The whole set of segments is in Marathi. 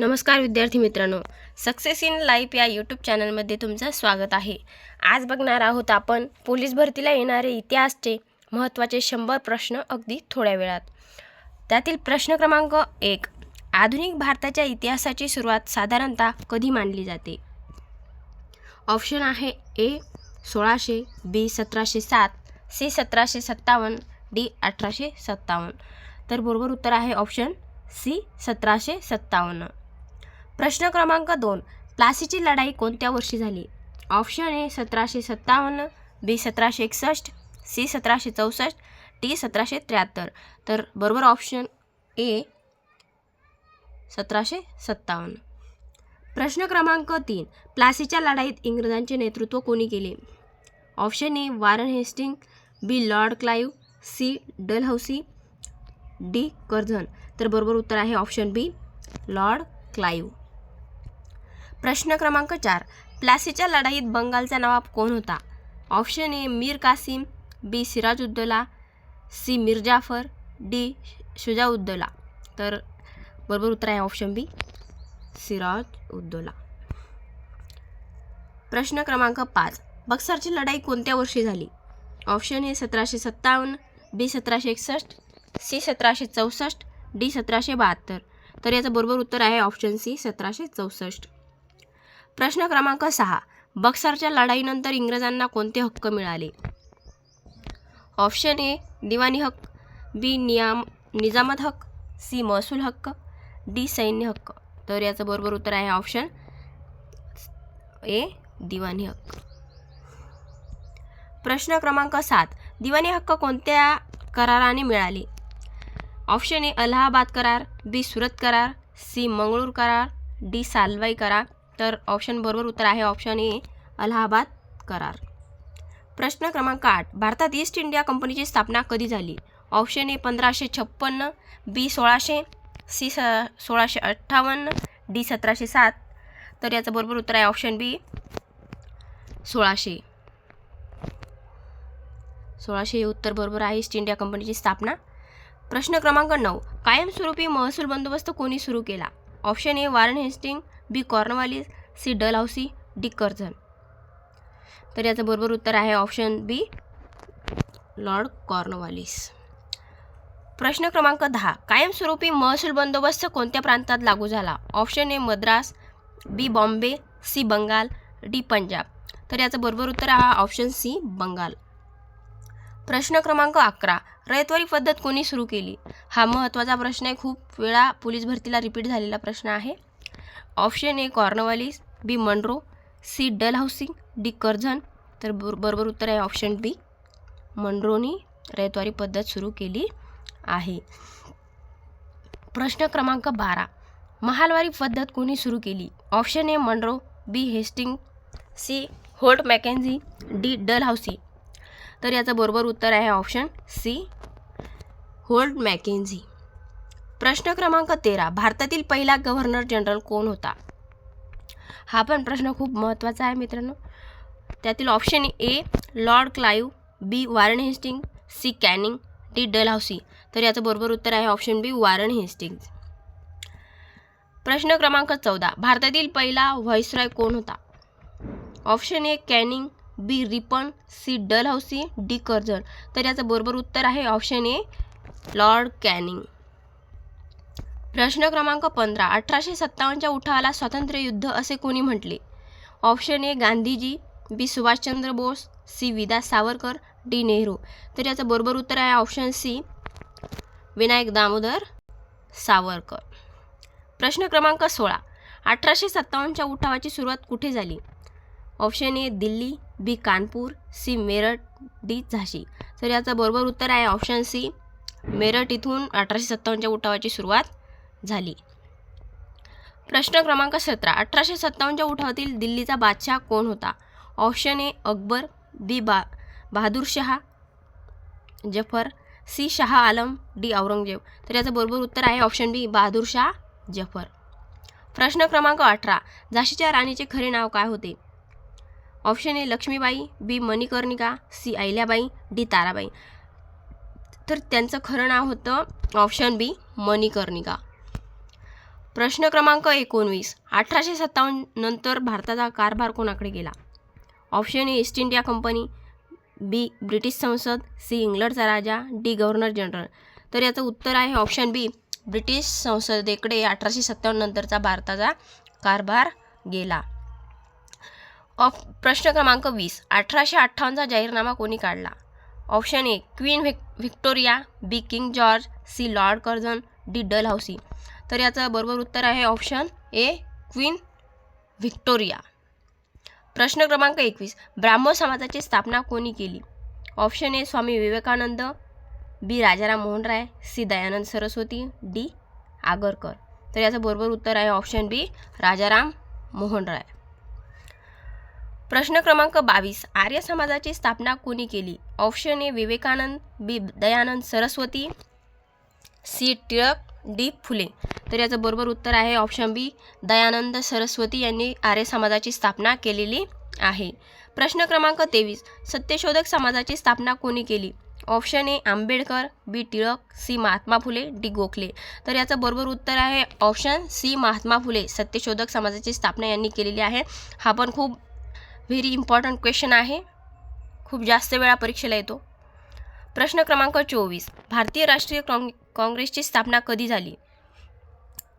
नमस्कार विद्यार्थी मित्रांनो. सक्सेस इन लाईफ या यूट्यूब चॅनलमध्ये तुमचं स्वागत आहे. आज बघणार आहोत आपण पोलीस भरतीला येणारे इतिहासचे महत्त्वाचे शंभर प्रश्न अगदी थोड्या वेळात. त्यातील प्रश्न क्रमांक एक आधुनिक भारताच्या इतिहासाची सुरुवात साधारणतः कधी मानली जाते? ऑप्शन आहे ए सोळाशे बी सतराशे सात सी सतराशे सत्तावन्न डी अठराशे सत्तावन्न. तर बरोबर उत्तर आहे ऑप्शन सी सतराशे सत्तावन्न. प्रश्न क्रमांक दोन. प्लासीची लढाई कोणत्या वर्षी झाली? ऑप्शन ए सतराशे सत्तावन्न बी सतराशे एकसष्ट सी सतराशे चौसष्ट टी सतराशे त्र्याहत्तर. तर बरोबर ऑप्शन ए सतराशे सत्तावन्न. प्रश्न क्रमांक तीन. प्लासीच्या लढाईत इंग्रजांचे नेतृत्व कोणी केले? Option A Warren Hasting B Lord Clive C Dalhousie D Curzon. तर बरोबर उत्तर आहे ऑप्शन बी लॉर्ड क्लाईव्ह प्रश्न क्रमांक चार. प्लासीच्या लढाईत बंगालचा नवाब कोण होता? Option A Mir Qasim B Sirajuddaula C Mir Jafar D Shujauddaula. तर बरोबर उत्तर आहे ऑप्शन बी सिराज उद्दौला प्रश्न क्रमांक पाच. बक्सरची लढाई कोणत्या वर्षी झाली? ऑप्शन ए सतराशे सत्तावन्न बी सतराशे एकसष्ट सी सतराशे चौसष्ट डी सतराशे बहात्तर. तर याचं बरोबर उत्तर आहे ऑप्शन सी सतराशे चौसष्ट. प्रश्न क्रमांक सहा. बक्सरच्या लढाईनंतर इंग्रजांना कोणते हक्क मिळाले? ऑप्शन ए दिवाणी हक्क. बी नियाम निजामत हक्क. सी महसूल हक्क. डी सैन्य हक्क. तर याचं बरोबर उत्तर आहे ऑप्शन ए दिवाणी हक्क. प्रश्न क्रमांक सात. दिवाणी हक्क कोणत्या कराराने मिळाले? ऑप्शन ए अलाहाबाद करार. बी सुरत करार. सी मंगळूर करार. डी सालवाई करार. तर ऑप्शन बरोबर उत्तर आहे ऑप्शन ए अलाहाबाद करार. प्रश्न क्रमांक आठ. भारतात ईस्ट इंडिया कंपनीची स्थापना कधी झाली? ऑप्शन ए पंधराशे छप्पन्न बी सोळाशे सी स सोळाशे अठ्ठावन्न डी सतराशे सात. तर याचं बरोबर उत्तर आहे ऑप्शन बी सोळाशे. सोळाशे हे उत्तर बरोबर आहे ईस्ट इंडिया कंपनीची स्थापना. प्रश्न क्रमांक नऊ. कायमस्वरूपी महसूल बंदोबस्त कोणी सुरू केला? Option A Warren Hasting B Cornwallis C Dalhousie D Curzon. तर याचं बरोबर उत्तर आहे ऑप्शन बी लॉर्ड कॉर्नवालिस. प्रश्न क्रमांक दहा. कायमस्वरूपी महसूल बंदोबस्त कोणत्या प्रांतात लागू झाला? Option A Madras B Bombay C Bengal D Punjab. तर याचं बरोबर उत्तर आहे ऑप्शन सी बंगाल. प्रश्न क्रमांक अकरा. रयतवारी पद्धत कोणी सुरू केली? हा महत्त्वाचा प्रश्न आहे. खूप वेळा पोलीस भरतीला रिपीट झालेला प्रश्न आहे. Option A Cornwallis B Munro C Dalhousie D Curzon. तर बर बरोबर उत्तर आहे ऑप्शन बी. मनरोनी रयतवारी पद्धत सुरू केली आहे. प्रश्न क्रमांक बारा. महालवारी पद्धत कोणी सुरू केली? Option A Munro B Hasting C Holt Mackenzie D Dalhousie तर याचं बरोबर उत्तर आहे ऑप्शन सी होल्ड मॅकेन्झी. प्रश्न क्रमांक तेरा. भारतातील पहिला गव्हर्नर जनरल कोण होता? हा पण प्रश्न खूप महत्त्वाचा आहे मित्रांनो. त्यातील option A Lord Clive B Warren Hasting C Canning D Dalhousie तर याचं बरोबर उत्तर आहे ऑप्शन बी वॉरन हेस्टिंग प्रश्न क्रमांक चौदा. भारतातील पहिला व्हॉइसरॉय कोण होता? Option A Canning B Ripon C Dalhousie D Curzon तर याचं बरोबर उत्तर आहे ऑप्शन ए लॉर्ड कॅनिंग. प्रश्न क्रमांक पंधरा. अठराशे सत्तावन्नच्या उठावाला स्वातंत्र्य युद्ध असे कोणी म्हटले? Option A Gandhiji B Subhash Chandra Bose C विदा सावरकर डी नेहरू. तर याचं बरोबर उत्तर आहे ऑप्शन सी विनायक दामोदर सावरकर. प्रश्न क्रमांक सोळा. अठराशे सत्तावन्नच्या उठावाची सुरुवात कुठे झाली? Option A Delhi B Kanpur C Meerut D झाशी. तर याचं बरोबर उत्तर आहे ऑप्शन सी मेरठ इथून अठराशे सत्तावन्नच्या उठावाची सुरुवात झाली. प्रश्न क्रमांक सतरा. अठराशे सत्तावन्नच्या उठावातील दिल्लीचा बादशाह कोण होता? ऑप्शन ए अकबर बी बा बहादूर शहा जफर सी शहा आलम डी औरंगजेब. तर याचं बरोबर उत्तर आहे ऑप्शन बी बहादूर शाह जफर. प्रश्न क्रमांक अठरा. झाशीच्या राणीचे खरे नाव काय होते? Option A Lakshmibai B Manikarnika C Ahilyabai D Tarabai. तर त्यांचं खरं नाव होतं ऑप्शन बी मणिकर्णिका. प्रश्न क्रमांक एकोणवीस. अठराशे सत्तावन्न नंतर भारताचा कारभार कोणाकडे गेला? Option A East India Company. B British संसद. सी इंग्लंडचा राजा. D governor general. तर याचं उत्तर आहे ऑप्शन बी ब्रिटिश संसदेकडे अठराशे सत्तावन्न नंतरचा भारताचा कारभार गेला. ऑफ प्रश्न क्रमांक वीस. अठराशे अठ्ठावन्नचा जाहीरनामा कोणी काढला? Option A queen Vic Victoria. B king George. C Lord Curzon. D Dalhousie तर याचं बरोबर उत्तर आहे ऑप्शन ए क्वीन व्हिक्टोरिया प्रश्न क्रमांक एकवीस. ब्राह्मण समाजाची स्थापना कोणी केली? Option A Swami Vivekananda B Rajaram Mohan Roy C Dayanand Saraswati D Agarkar. तर याचं बरोबर उत्तर आहे ऑप्शन बी राजाराम मोहन राय प्रश्न क्रमांक बावीस. आर्य समाजाची स्थापना कोणी केली? Option A Vivekananda B Dayanand Saraswati C Tilak D Phule. तर याचं बरोबर उत्तर आहे ऑप्शन बी दयानंद सरस्वती यांनी आर्य समाजाची स्थापना केलेली आहे. प्रश्न क्रमांक तेवीस सत्यशोधक समाजाची स्थापना कोणी केली? Option A Ambedkar B Tilak C Mahatma Phule D Gokhale. तर याचं बरोबर उत्तर आहे ऑप्शन सी महात्मा फुले. सत्यशोधक समाजाची स्थापना यांनी केलेली आहे. हा पण खूप व्हेरी इम्पॉर्टंट क्वेश्चन आहे. खूप जास्त वेळा परीक्षेला येतो. प्रश्न क्रमांक चोवीस भारतीय राष्ट्रीय काँग काँग्रेसची स्थापना कधी झाली?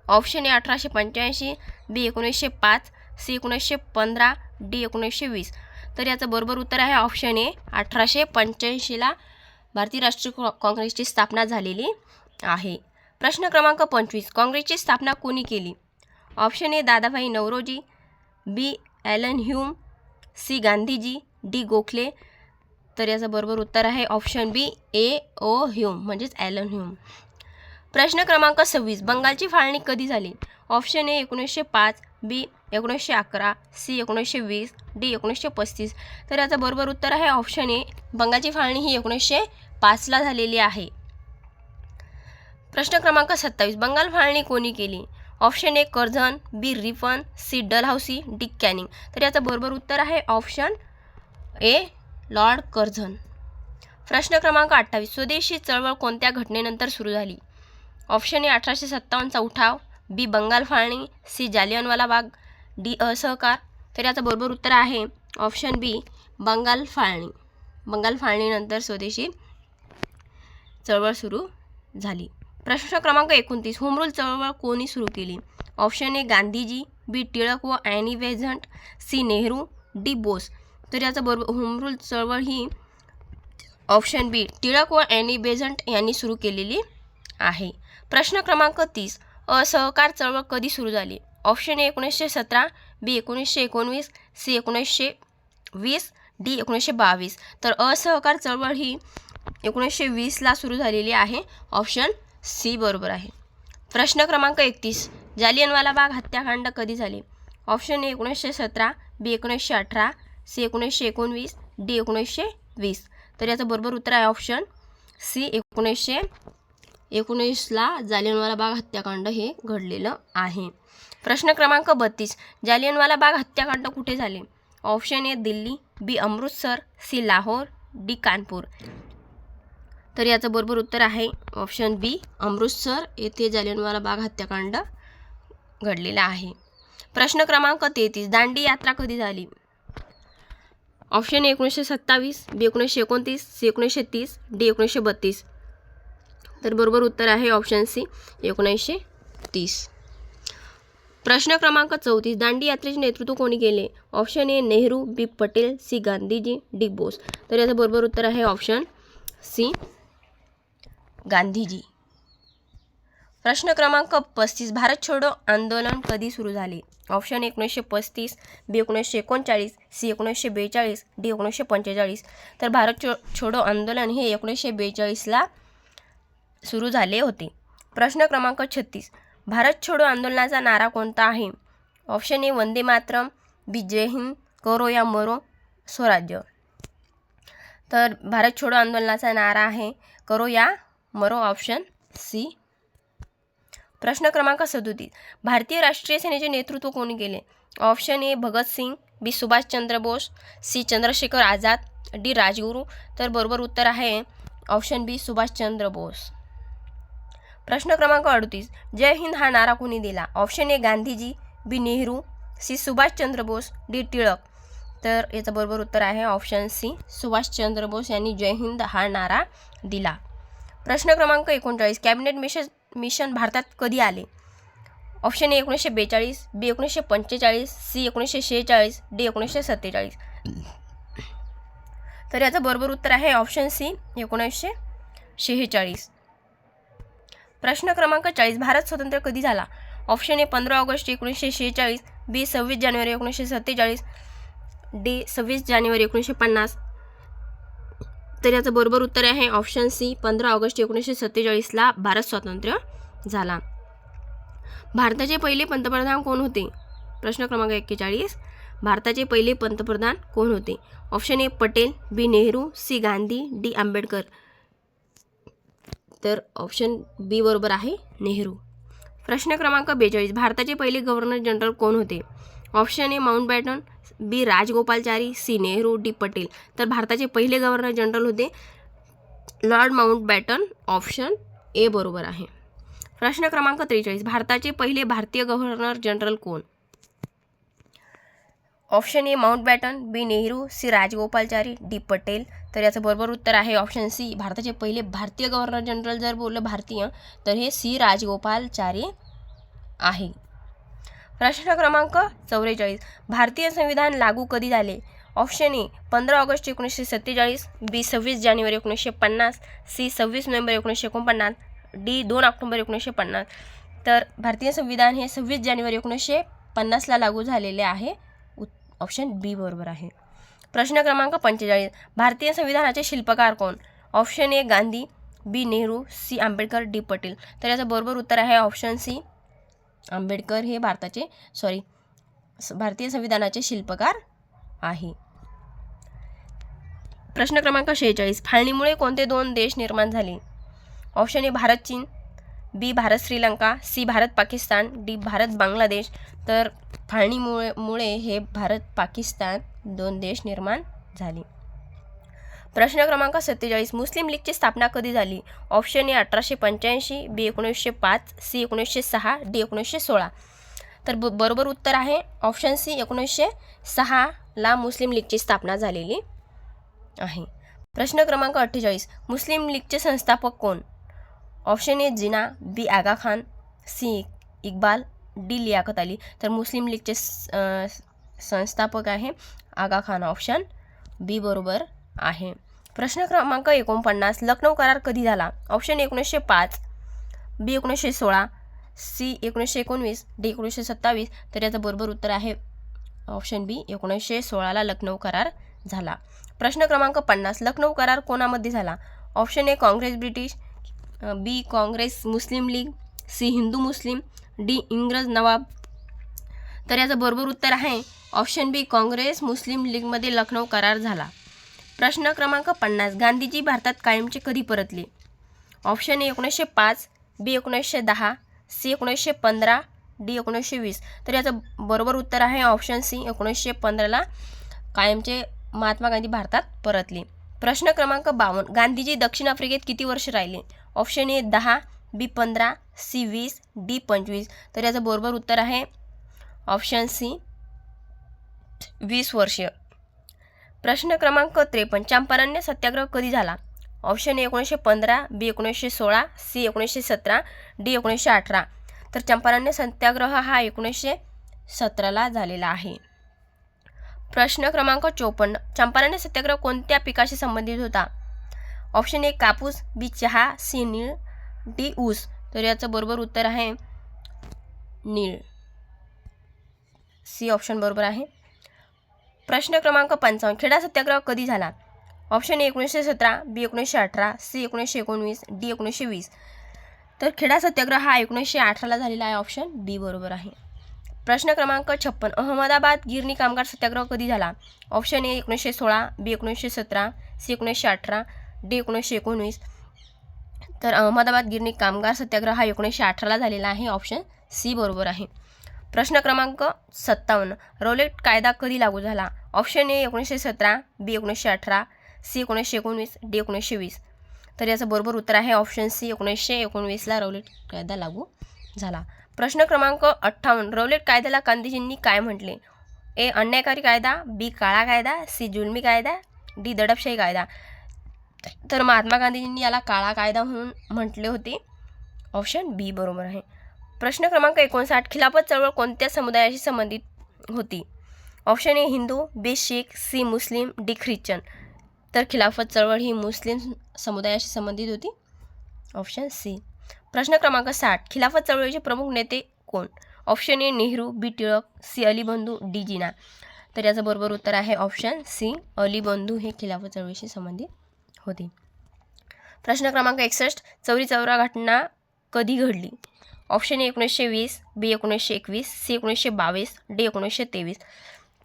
ऑप्शन ए अठराशे पंच्याऐंशी बी एकोणीसशे पाच सी एकोणीसशे पंधरा डी एकोणीसशे वीस. तर याचं बरोबर उत्तर आहे ऑप्शन ए अठराशे पंच्याऐंशीला भारतीय राष्ट्रीय काँग्रेसची स्थापना झालेली आहे. प्रश्न क्रमांक पंचवीस काँग्रेसची स्थापना कोणी केली? Option A Dadabhai Naoroji B Allan Hume C Gandhiji D Gokhale. तर याचं बरोबर उत्तर आहे option B A O Hume म्हणजेच ॲलन ह्यूम. प्रश्न क्रमांक सव्वीस. बंगालची फाळणी कधी झाली? ऑप्शन ए एकोणीसशे पाच बी एकोणीसशे अकरा सी एकोणीसशे वीस डी एकोणीसशे पस्तीस. तर याचं बरोबर उत्तर आहे ऑप्शन ए. बंगालची फाळणी ही एकोणीसशे पाचला झालेली आहे. प्रश्न क्रमांक सत्तावीस. बंगाल फाळणी कोणी केली? Option A Curzon B Ripon C Dalhousie D Canning. तर याचं बरोबर उत्तर आहे ऑप्शन ए लॉर्ड कर्झन. प्रश्न क्रमांक अठ्ठावीस. स्वदेशी चळवळ कोणत्या घटनेनंतर सुरू झाली? ऑप्शन ए अठराशे सत्तावन्नचा उठाव बी बंगाल फाळणी सी जालियनवाला बाग डी असहकार. तर याचं बरोबर उत्तर आहे ऑप्शन बी बंगाल फाळणी. बंगाल फाळणीनंतर स्वदेशी चळवळ सुरू झाली. प्रश्न क्रमांक एकोणतीस होमरूल चळवळ कोणी सुरू केली? Option A Gandhiji B Tilak व Annie Besant C Nehru D Bose. तर याचं बरोबर होमरूल चळवळ ही ऑप्शन बी टिळक व ॲनी बेझंट यांनी सुरू केलेली आहे. प्रश्न क्रमांक तीस. असहकार चळवळ कधी सुरू झाली? ऑप्शन ए एकोणीसशे सतरा बी एकोणीसशे एकोणवीस सी एकोणीसशे वीस डी एकोणीसशे बावीस. तर असहकार चळवळ ही एकोणीसशे वीसला सुरू झालेली आहे. ऑप्शन सी बरोबर आहे. प्रश्न क्रमांक एकतीस. जालियनवाला बाग हत्याकांड कधी झाले? ऑप्शन ए एकोणीसशे सतरा बी एकोणीसशे अठरा सी एकोणीसशे एकोणवीस डी एकोणीसशे वीस. तर याचं बरोबर उत्तर आहे ऑप्शन सी एकोणीसशे एकोणीसला जालियनवाला बाग हत्याकांड हे घडलेलं आहे. प्रश्न क्रमांक बत्तीस. जालियनवाला बाग हत्याकांड कुठे झाले? Option A Delhi B Amritsar C Lahore D Kanpur. तर याचं बरोबर उत्तर आहे ऑप्शन बी अमृतसर. येथे जालियनवाला बाग हत्याकांड घडलेला आहे. प्रश्न क्रमांक तेहतीस. दांडी यात्रा कधी झाली? ऑप्शन ए एकोणीसशे सत्तावीस बी एकोणीसशे एकोणतीस सी एकोणीसशे तीस डी एकोणीसशे बत्तीस. तर बरोबर उत्तर आहे ऑप्शन सी एकोणीसशे तीस. प्रश्न क्रमांक चौतीस दांडी यात्रेचे नेतृत्व कोणी केले? Option A Nehru B Patel C Gandhiji D Bose. तर याचं बरोबर उत्तर आहे ऑप्शन सी गांधीजी. प्रश्न क्रमांक पस्तीस भारत छोडो आंदोलन कधी सुरू झाले? ऑप्शन एकोणीसशे पस्तीस बी एकोणीसशे एकोणचाळीस सी एकोणीसशे बेचाळीस डी एकोणीसशे पंचेचाळीस. तर भारत छो छोडो आंदोलन हे एकोणीसशे बेचाळीसला सुरू झाले होते. प्रश्न क्रमांक छत्तीस. भारत छोडो आंदोलनाचा नारा कोणता आहे? Option A Vande Mataram B Jai Hind करो या मरो स्वराज्य. तर भारत छोडो आंदोलनाचा नारा आहे करो या मरो ऑप्शन सी. प्रश्न क्रमांक सदोतीस. भारतीय राष्ट्रीय सेनेचे नेतृत्व कोणी केले? Option A Bhagat Singh B Subhash Chandra Bose C Chandrashekhar Azad D Rajguru. तर बरोबर उत्तर आहे ऑप्शन बी सुभाषचंद्र बोस. प्रश्न क्रमांक अडतीस. जय हिंद हा नारा कोणी दिला? Option A Gandhiji B Nehru C Subhash Chandra Bose D Tilak. तर याचं बरोबर उत्तर आहे ऑप्शन सी सुभाषचंद्र बोस यांनी जय हिंद हा नारा दिला. प्रश्न क्रमांक एकोणचाळीस. कॅबिनेट मिशन मिशन भारतात कधी आले? ऑप्शन ए एकोणीसशे बेचाळीस बी एकोणीसशे पंचेचाळीस सी एकोणीसशे शेहेचाळीस डी एकोणीसशे सत्तेचाळीस. तर याचं बरोबर उत्तर आहे ऑप्शन सी एकोणीसशे शेहेचाळीस. प्रश्न क्रमांक चाळीस भारत स्वतंत्र कधी झाला? ऑप्शन ए पंधरा ऑगस्ट एकोणीसशे शेहेचाळीस बी सव्वीस जानेवारी एकोणीसशे सत्तेचाळीस डी सव्वीस जानेवारी एकोणीसशे पन्नास. तर याचं बरोबर उत्तर आहे ऑप्शन सी पंधरा ऑगस्ट एकोणीसशे सत्तेचाळीसला भारत स्वातंत्र्य झाला. भारताचे पहिले पंतप्रधान कोण होते? प्रश्न क्रमांक एक्केचाळीस. भारताचे पहिले पंतप्रधान कोण होते? Option A Patel B Nehru C Gandhi D Ambedkar. तर ऑप्शन बी बरोबर आहे नेहरू. प्रश्न क्रमांक बेचाळीस. भारताचे पहिले गव्हर्नर जनरल कोण होते? Option A Mountbatten B Rajagopalachari C Nehru D Patel. तर भारताचे पहिले गव्हर्नर जनरल होते Lord Mountbatten option A बरोबर आहे. प्रश्न क्रमांक त्रेचाळीस. भारताचे पहिले भारतीय गव्हर्नर जनरल कोण? Option A Mountbatten B Nehru C Rajagopalachari D Patel. तर याचं बरोबर उत्तर आहे ऑप्शन सी भारताचे पहिले भारतीय गव्हर्नर जनरल जर बोललं भारतीय तर हे सी राजगोपालचारी आहे. प्रश्न क्रमांक चौवेचाळीस. भारतीय संविधान लागू कधी झाले? ऑप्शन ए पंधरा ऑगस्ट एकोणीसशे सत्तेचाळीस बी सव्वीस जानेवारी एकोणीसशे पन्नास सी सव्वीस नोव्हेंबर एकोणीसशे एकोणपन्नास डी दोन ऑक्टोंबर एकोणीसशे पन्नास. तर भारतीय संविधान हे सव्वीस जानेवारी एकोणीसशे पन्नासला लागू झालेले आहे. ऑप्शन बी बरोबर आहे. प्रश्न क्रमांक पंचेचाळीस. भारतीय संविधानाचे शिल्पकार कोण? Option A Gandhi B Nehru C Ambedkar D Patel. तर याचं बरोबर उत्तर आहे ऑप्शन सी आंबेडकर हे भारताचे सॉरी भारतीय संविधानाचे शिल्पकार आहे. प्रश्न क्रमांक शेहेचाळीस. फाळणीमुळे कोणते दोन देश निर्माण झाले? ऑप्शन ए भारत चीन B Bharat Sri Lanka C Bharat Pakistan D Bharat Bangladesh. तर फाळणीमुळे मुळे हे भारत पाकिस्तान दोन देश निर्माण झाले. प्रश्न क्रमांक सत्तेचाळीस मुस्लिम लीगची स्थापना कधी झाली? ऑप्शन ए अठराशे पंच्याऐंशी बी एकोणीसशे पाच सी एकोणीसशे सहा डी एकोणीसशे सोळा. तर ब बरोबर उत्तर आहे ऑप्शन सी एकोणीसशे सहाला मुस्लिम लीगची स्थापना झालेली आहे. प्रश्न क्रमांक अठ्ठेचाळीस मुस्लिम लीगचे संस्थापक कोण? Option A Jinnah B Aga Khan C Iqbal D Liaquat Ali. तर मुस्लिम लीगचे स- संस्थापक आहे. आगा खान ऑप्शन बी बरोबर आहे. प्रश्न क्रमांक एकोणपन्नास लखनौ करार कधी झाला? ऑप्शन एकोणीसशे पाच बी एकोणीसशे सोळा सी एकोणीसशे एकोणवीस डी एकोणीसशे सत्तावीस. तर याचं बरोबर उत्तर आहे ऑप्शन बी एकोणीसशे सोळाला लखनौ करार झाला. प्रश्न क्रमांक पन्नास लखनौ करार कोणामध्ये झाला? Option A Congress British B Congress Muslim League C Hindu Muslim D इंग्रज नवाब. तर याचं बरोबर उत्तर आहे ऑप्शन बी काँग्रेस मुस्लिम लीगमध्ये लखनौ करार झाला. प्रश्न क्रमांक पन्नास गांधीजी भारतात कायमचे कधी परतले? ऑप्शन ए एकोणीसशे पाच बी एकोणीसशे दहा सी एकोणीसशे पंधरा डी एकोणीसशे वीस. तर याचं बरोबर उत्तर आहे ऑप्शन सी एकोणीसशे पंधराला कायमचे महात्मा गांधी भारतात परतले. प्रश्न क्रमांक बावन्न गांधीजी दक्षिण आफ्रिकेत किती वर्ष राहिले? ऑप्शन ए दहा बी पंधरा सी वीस डी पंचवीस. तर याचं बरोबर उत्तर आहे ऑप्शन सी वीस वर्ष प्रश्न क्रमांक त्रेपन्न चंपारण्य सत्याग्रह कधी झाला? ऑप्शन ए एकोणीसशे पंधरा बी एकोणीसशे सोळा सी एकोणीसशे सतरा डी एकोणीसशे अठरा. तर चंपारण्य सत्याग्रह हा एकोणीसशे सतराला झालेला आहे. प्रश्न क्रमांक चोपन्न चंपारण्य सत्याग्रह कोणत्या पिकाशी संबंधित होता? ऑप्शन ए कापूस बी चहा सी नीळ डी ऊस. तर याचं बरोबर उत्तर आहे नीळ. सी ऑप्शन बरोबर आहे. प्रश्न क्रमांक पंचावन्न. खेडा सत्याग्रह कधी झाला? ऑप्शन ए एकोणीसशे सतरा बी एकोणीसशे अठरा सी एकोणीसशे एकोणवीस डी एकोणीसशे वीस. तर खेडा सत्याग्रह हा एकोणीसशे अठराला झालेला आहे. ऑप्शन बी बरोबर आहे. प्रश्न क्रमांक छप्पन. अहमदाबाद गिरणी कामगार सत्याग्रह कधी झाला? ऑप्शन ए एकोणीसशे सोळा बी एकोणीसशे सतरा सी एकोणीसशे अठरा डी एकोणीसशे एकोणवीस. तर अहमदाबाद गिरणी कामगार सत्याग्रह हा एकोणीसशे अठराला झालेला आहे. ऑप्शन सी बरोबर आहे. प्रश्न क्रमांक सत्तावन्न. रौलेट कायदा कधी लागू झाला? ऑप्शन ए एकोणीसशे सतरा बी एकोणीसशे अठरा सी एकोणीसशे एकोणवीस डी एकोणीसशे वीस. तर याचं बरोबर उत्तर आहे ऑप्शन सी एकोणीसशे एकोणवीसला रौलेट कायदा लागू झाला. प्रश्न क्रमांक अठ्ठावन्न. रौलेट कायद्याला गांधीजींनी काय म्हटले? ए अन्यायकारी कायदा बी काळा कायदा सी जुलमी कायदा डी दडपशाही कायदा. तर महात्मा गांधीजींनी याला काळा कायदा म्हणून म्हटले होते. ऑप्शन बी बरोबर आहे. प्रश्न क्रमांक एकोणसाठ खिलाफत चळवळ कोणत्या समुदायाशी संबंधित होती? Option A Hindu B Sikh C Muslim D Christian. तर खिलाफत चळवळ ही मुस्लिम समुदायाशी संबंधित होती. ऑप्शन सी प्रश्न क्रमांक साठ खिलाफत चळवळीचे प्रमुख नेते कोण? Option A Nehru B Tilak C अलीबंधू D Jinnah. तर याचं बरोबर उत्तर आहे ऑप्शन सी अलीबंधू हे खिलाफत चळवळीशी संबंधित होती. प्रश्न क्रमांक एकसष्ट चौरी चौरा घटना कधी घडली? ऑप्शन ए एकोणीसशे वीस बी एकोणीसशे एकवीस सी एकोणीसशे बावीस डी एकोणीसशे तेवीस.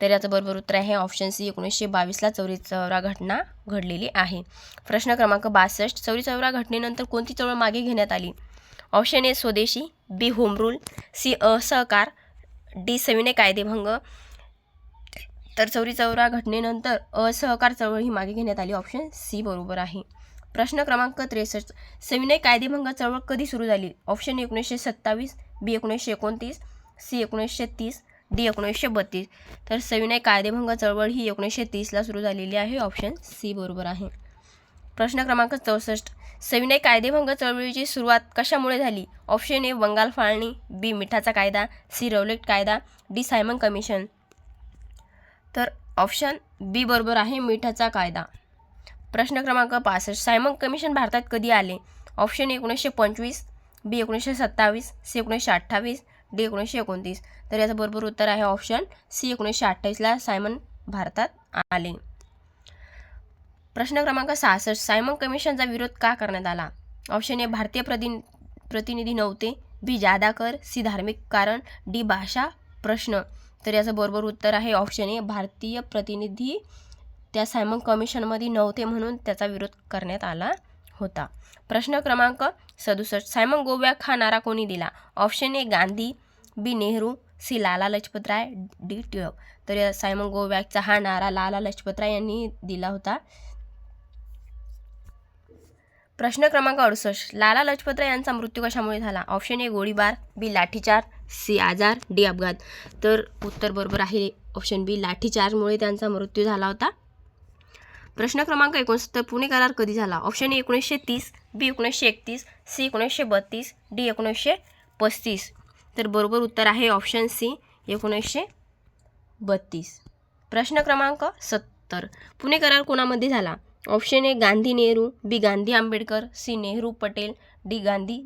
तर याचं बरोबर उत्तर आहे ऑप्शन सी एकोणीसशे बावीसला चौरी चौरा घटना घडलेली आहे. प्रश्न क्रमांक बासष्ट चौरी चौरा घटनेनंतर कोणती चळवळ मागे घेण्यात आली? Option A Swadeshi B home rule C असहकार डी सविनय कायदेभंग तर चौरी चौरा घटनेनंतर असहकार चळवळ ही मागे घेण्यात आली. ऑप्शन सी बरोबर आहे. प्रश्न क्रमांक त्रेसष्ट. सविनय कायदेभंग चळवळ कधी सुरू झाली? ऑप्शन एकोणीसशे सत्तावीस बी एकोणीसशे एकोणतीस सी एकोणीसशे तीस डी एकोणीसशे बत्तीस. तर सविनय कायदेभंग चळवळ ही एकोणीसशे तीसला सुरू झालेली आहे. ऑप्शन सी बरोबर आहे. प्रश्न क्रमांक चौसष्ट. सविनय कायदेभंग चळवळीची सुरुवात कशामुळे झाली? ऑप्शन ए बंगाल फाळणी बी मिठाचा कायदा सी रौलेट कायदा डी सायमन कमिशन. तर ऑप्शन बी बरोबर आहे मिठाचा कायदा. प्रश्न क्रमांक पासष्ट. सायमन कमिशन भारतात कधी आले? ऑप्शन एकोणीसशे पंचवीस बी एकोणीसशे सत्तावीस सी एकोणीसशे अठ्ठावीस डी एकोणीसशे एकोणतीस. तर याचं बरोबर उत्तर आहे ऑप्शन सी एकोणीसशे अठ्ठावीसला सायमन भारतात आले. प्रश्न क्रमांक सहासष्ट. सायमन कमिशनचा विरोध का करण्यात आला? ऑप्शन ए भारतीय प्रति प्रतिनिधी नव्हते. बी जादा कर सी धार्मिक कारण डी भाषा प्रश्न. तर याचं बरोबर उत्तर आहे ऑप्शन ए. भारतीय प्रतिनिधी त्या सायमन कमिशनमध्ये नव्हते म्हणून त्याचा विरोध करण्यात आला होता. प्रश्न क्रमांक सदुसष्ट. सायमन गोव्याक हा नारा कोणी दिला? Option A Gandhi B Nehru C Lala Lajpat Rai D Tilak. तर सायमन गोव्याकचा हा नारा लाला लजपतराय यांनी दिला होता. प्रश्न क्रमांक अडुसष्ट. लाला लजपतराय यांचा मृत्यू कशामुळे झाला? ऑप्शन ए गोळीबार. बी लाठीचार. सी आजार डी अपघात. तर उत्तर बरोबर आहे ऑप्शन बी लाठीचार्जमुळे त्यांचा मृत्यू झाला होता. प्रश्न क्रमांक एकोणसत्तर. पुणे करार कधी झाला? ऑप्शन ए एकोणीसशे तीस बी एकोणीसशे एकतीस सी एकोणीसशे बत्तीस डी एकोणीसशे पस्तीस. तर बरोबर उत्तर आहे ऑप्शन सी एकोणीसशे बत्तीस. प्रश्न क्रमांक सत्तर. पुणे करार कोणामध्ये झाला? Option A Gandhi Nehru B Gandhi Ambedkar C Nehru Patel D Gandhi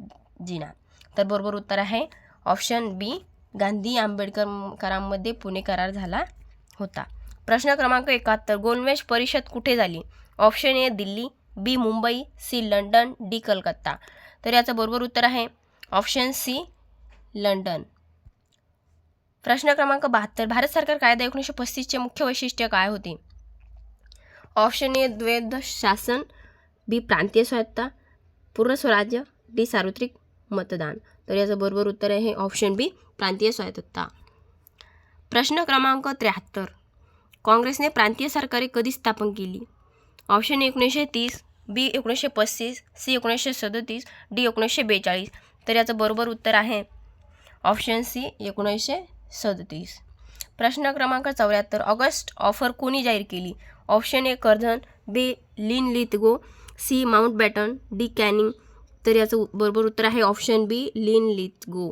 Jinnah. तर बरोबर उत्तर आहे ऑप्शन बी गांधी आंबेडकर पुणे करार झाला होता. प्रश्न क्रमांक एकाहत्तर गोलमेज परिषद कुठे झाली? Option A Delhi B Mumbai C London D Calcutta. तर याचं बरोबर उत्तर आहे ऑप्शन सी लंडन. प्रश्न क्रमांक बहात्तर भारत सरकार कायदा एकोणीसशे पस्तीसचे मुख्य वैशिष्ट्य काय होते? ऑप्शन ए द्वैध शासन बी प्रांतीय स्वायत्ता पूर्ण स्वराज्य डी सार्वत्रिक मतदान. तर याचं बरोबर उत्तर आहे ऑप्शन बी प्रांतीय स्वायत्तता. प्रश्न क्रमांक त्र्याहत्तर. काँग्रेसने प्रांतीय सरकारे कधी स्थापन केली? ऑप्शन एकोणीसशे तीस बी एकोणीसशे पस्तीस सी एकोणीसशे सदतीस डी एकोणीसशे बेचाळीस. तर याचं बरोबर उत्तर आहे ऑप्शन सी एकोणीसशे सदतीस. प्रश्न क्रमांक चौऱ्याहत्तर ऑगस्ट ऑफर कोणी जाहीर केली? Option A Curzon B Linlithgow C Mountbatten D Canning तर याचं बरोबर उत्तर आहे ऑप्शन बी लिन गो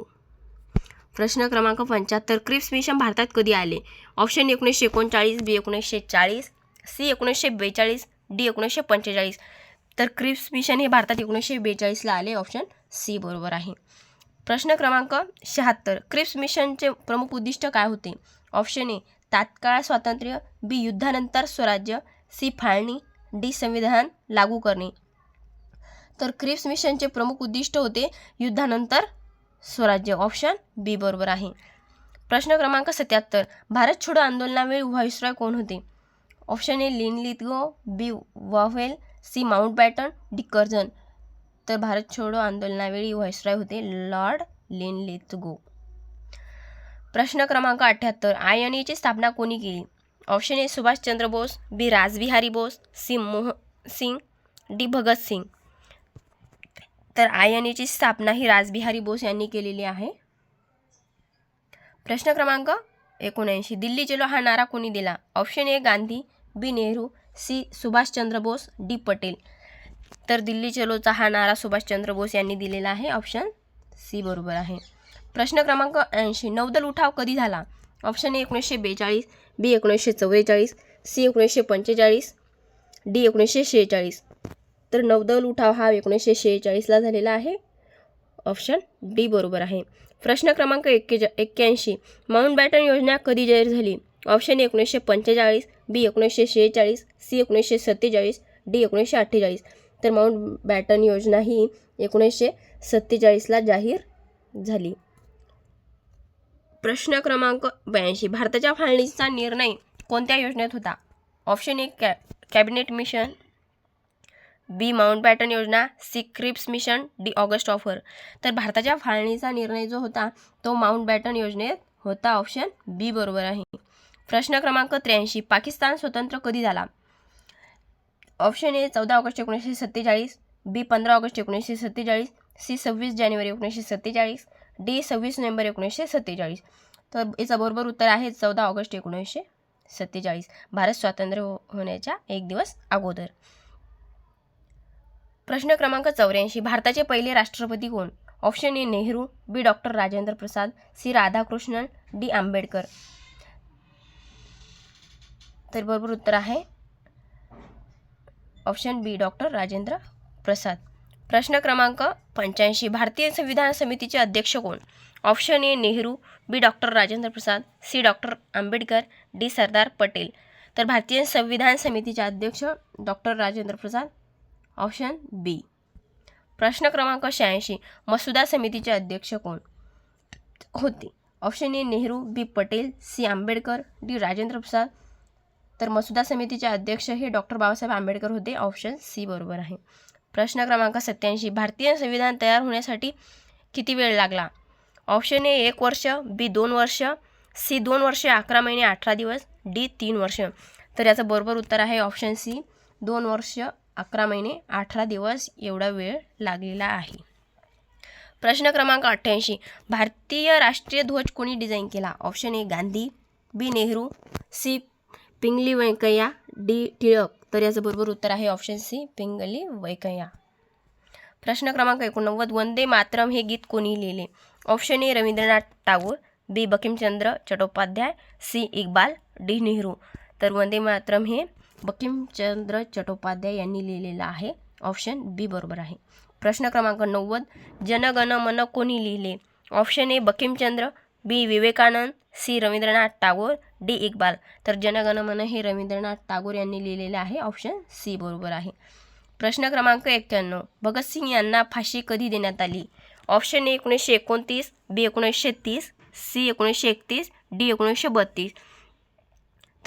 प्रश्न क्रमांक पंच्याहत्तर क्रिप्स मिशन भारतात कधी आले? ऑप्शन एकोणीसशे एकोणचाळीस बी एकोणीसशे चाळीस सी एकोणीसशे बेचाळीस डी एकोणीसशे पंचेचाळीस. तर क्रिप्स मिशन हे भारतात एकोणीसशे बेचाळीसला आले ऑप्शन सी बरोबर आहे. प्रश्न क्रमांक शहात्तर क्रिप्स मिशनचे प्रमुख उद्दिष्ट काय होते? ऑप्शन ए तात्काळ स्वातंत्र्य बी युद्धानंतर स्वराज्य सी फाळणी डी संविधान लागू करणे. तर क्रिप्स मिशनचे प्रमुख उद्दिष्ट होते युद्धानंतर स्वराज्य. ऑप्शन बी बरोबर आहे. प्रश्न क्रमांक सत्याहत्तर. भारत छोडो आंदोलनावेळी व्हॉइसरॉय कोण होते? Option A Linlithgow B Wavell. C Mountbatten. D Curzon तर भारत छोडो आंदोलनावेळी व्हॉइसरॉय होते लॉर्ड लिन लिथगो प्रश्न क्रमांक अठ्ठ्याहत्तर आय एन एची स्थापना कोणी केली? Option A Subhashchandra Bose. B Rajbihari Bose. C Mohan Singh. D Bhagat Singh. तर आय एन एची स्थापना ही राजबिहारी बोस यांनी केलेली आहे. प्रश्न क्रमांक एकोणऐंशी. दिल्ली चलो हा नारा कोणी दिला? Option A Gandhi B Nehru C Subhashchandra Bose D Patel. तर दिल्ली चलोचा हा नारा सुभाषचंद्र बोस यांनी दिलेला आहे. ऑप्शन सी बरोबर आहे. प्रश्न क्रमांक ऐंशी. नौदल उठाव कधी झाला? ऑप्शन ए एकोणीसशे बेचाळीस बी एकोणीसशे चव्वेचाळीस सी एकोणीसशे पंचेचाळीस डी एकोणीसशे शेहेचाळीस. तर नौदल उठाव हा एकोणीसशे शेहेचाळीसला झालेला आहे. ऑप्शन डी बरोबर आहे. प्रश्न क्रमांक एक्केचा एक्क्याऐंशी माउंट बॅटन योजना कधी जाहीर झाली? ऑप्शन एकोणीसशे पंचेचाळीस बी एकोणीसशे शेहेचाळीस सी एकोणीसशे सत्तेचाळीस डी एकोणीसशे अठ्ठेचाळीस तर माउंट बॅटन योजना ही एकोणीसशे सत्तेचाळीसला जाहीर झाली. प्रश्न क्रमांक ब्याऐंशी भारताच्या फाळणीचा निर्णय कोणत्या योजनेत होता? ऑप्शन एक कॅ cabinet mission B Mountbatten योजना C Cripps mission D August offer. तर भारताच्या फाळणीचा निर्णय जो होता तो माउंट बॅटन योजनेत होता. ऑप्शन बी बरोबर आहे. प्रश्न क्रमांक त्र्याऐंशी पाकिस्तान स्वतंत्र कधी झाला? ऑप्शन ए चौदा ऑगस्ट एकोणीसशे सत्तेचाळीस बी पंधरा ऑगस्ट एकोणीसशे सत्तेचाळीस सी सव्वीस जानेवारी एकोणीसशे सत्तेचाळीस डी सव्वीस नोव्हेंबर एकोणीसशे सत्तेचाळीस. तर याचं बरोबर उत्तर आहे चौदा ऑगस्ट एकोणीसशे सत्तेचाळीस. भारत स्वातंत्र्य हो-, होण्याच्या एक दिवस अगोदर. प्रश्न क्रमांक चौऱ्याऐंशी. भारताचे पहिले राष्ट्रपती कोण? Option A Nehru B doctor Rajendra Prasad C Radhakrishnan D Ambedkar. तर बरोबर उत्तर आहे. Option B doctor Rajendra Prasad. प्रश्न क्रमांक पंच्याऐंशी. भारतीय संविधान समितीचे अध्यक्ष कोण? Option A Nehru B doctor Rajendra Prasad C doctor Ambedkar D Sardar Patel. तर भारतीय संविधान समितीचे अध्यक्ष doctor Rajendra Prasad option B. प्रश्न क्रमांक शहाऐंशी. मसुदा समितीचे अध्यक्ष कोण? होते. Option A Nehru B Patel C Ambedkar D Rajendra Prasad. तर मसुदा समितीचे अध्यक्ष हे डॉक्टर बाबासाहेब आंबेडकर होते. ऑप्शन सी बरोबर आहे. प्रश्न क्रमांक सत्याऐंशी भारतीय संविधान तयार होण्यासाठी किती वेळ लागला? ऑप्शन ए एक वर्ष बी दोन वर्ष सी दोन वर्ष अकरा महिने अठरा दिवस डी तीन वर्ष. तर याचं बरोबर उत्तर आहे ऑप्शन सी दोन वर्ष अकरा महिने अठरा दिवस एवढा वेळ लागलेला आहे. प्रश्न क्रमांक अठ्ठ्याऐंशी. भारतीय राष्ट्रीय ध्वज कोणी डिझाईन केला? Option A Gandhi B Nehru C Pingali Venkayya D Tilak. तर याचं बरोबर उत्तर आहे ऑप्शन सी पिंगली वैकय्या प्रश्न क्रमांक एकोणनव्वद. वंदे मातरम हे गीत कोणी लिहिले? Option A Rabindranath Tagore B Bankimchandra Chattopadhyay C Iqbal D Nehru. तर वंदे मातरम हे बकिमचंद्र चट्टोपाध्याय यांनी लिहिलेलं आहे. ऑप्शन बी बरोबर आहे. प्रश्न क्रमांक नव्वद. जनगण मन कोणी लिहिले? Option A Bankimchandra B Vivekananda C Rabindranath Tagore D Iqbal. तर जनगण मन हे रवींद्रनाथ टागोर यांनी लिहिलेले आहे. ऑप्शन सी बरोबर आहे. प्रश्न क्रमांक एक्क्याण्णव. भगतसिंग यांना फाशी कधी देण्यात आली? ऑप्शन ए एकोणीसशे एकोणतीस बी एकोणीसशे तीस सी एकोणीसशे एकतीस डी एकोणीसशे बत्तीस.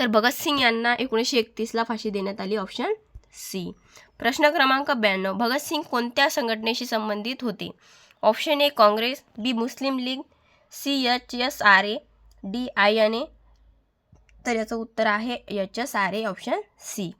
तर भगतसिंग यांना एकोणीसशे एकतीसला फाशी देण्यात आली ऑप्शन सी प्रश्न क्रमांक ब्याण्णव. भगतसिंग कोणत्या संघटनेशी संबंधित होते? Option A Congress B Muslim League C H S R A D I N A. तर याचं उत्तर आहे H S R A option C